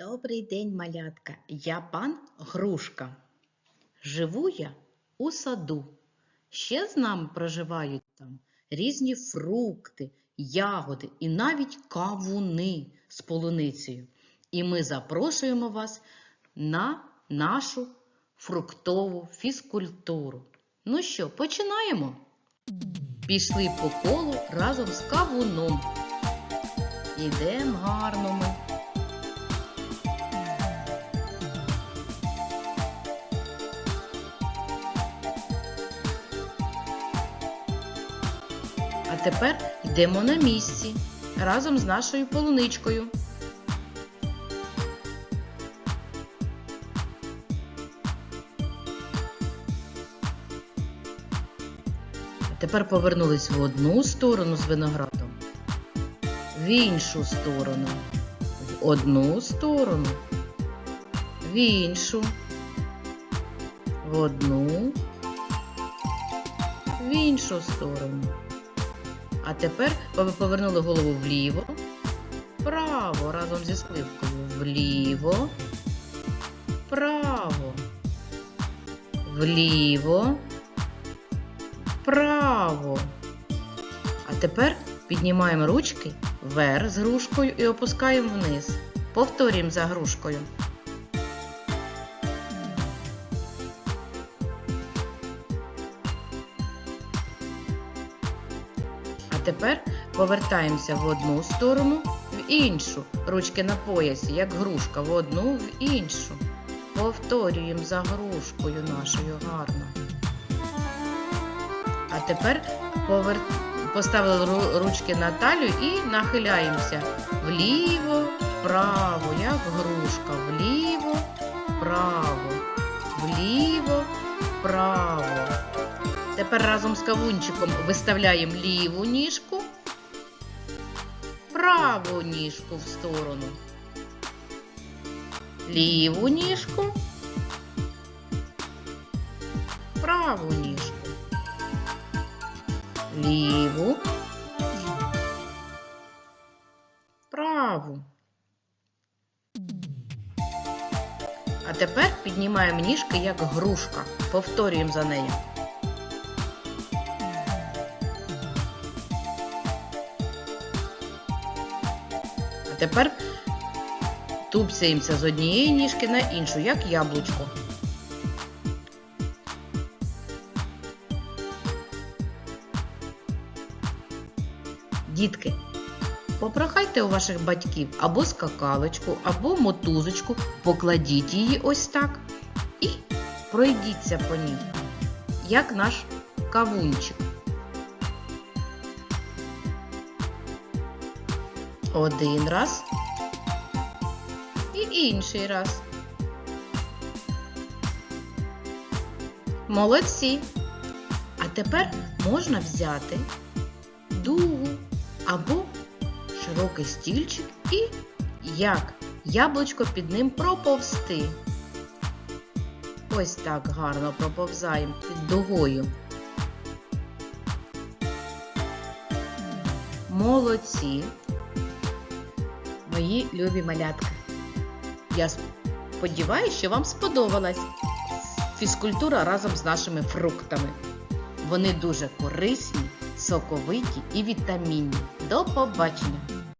Добрий день, малятка. Я пан Грушка. Живу я у саду. Ще з нами проживають там різні фрукти, ягоди і навіть кавуни з полуницею. І ми запрошуємо вас на нашу фруктову фізкультуру. Ну що, починаємо? Пішли по колу разом з кавуном. Ідемо гарно ми. Тепер йдемо на місці разом з нашою полуничкою. Тепер повернулись в одну сторону з виноградом, в іншу сторону, в одну сторону, в іншу, в одну, в іншу сторону. А тепер повернули голову вліво, вправо разом зі сливкою. Вліво, вправо, вліво, вправо. А тепер піднімаємо ручки вверх з грушкою і опускаємо вниз. Повторюємо за грушкою. Тепер повертаємося в одну сторону, в іншу. Ручки на поясі, як грушка, в одну, в іншу. Повторюємо за грушкою нашою гарно. А тепер повер... поставили ручки на талію і нахиляємося вліво, вправо, як грушка. Вліво, вправо, вліво, вправо. Тепер разом з кавунчиком виставляємо ліву ніжку, праву ніжку в сторону, ліву ніжку, праву ніжку, ліву, праву. А тепер піднімаємо ніжки як грушка. Повторюємо за нею. Тепер тупцяємося з однієї ніжки на іншу, як яблучко. Дітки, попрохайте у ваших батьків або скакалочку, або мотузочку, покладіть її ось так і пройдіться по ній, як наш кавунчик. Один раз і інший раз. Молодці. А тепер можна взяти дугу або широкий стільчик і як яблучко під ним проповзти. Ось так гарно проповзаємо під дугою. Молодці мої любі малятки. Я сподіваюся, що вам сподобалась фізкультура разом з нашими фруктами. Вони дуже корисні, соковиті і вітамінні. До побачення!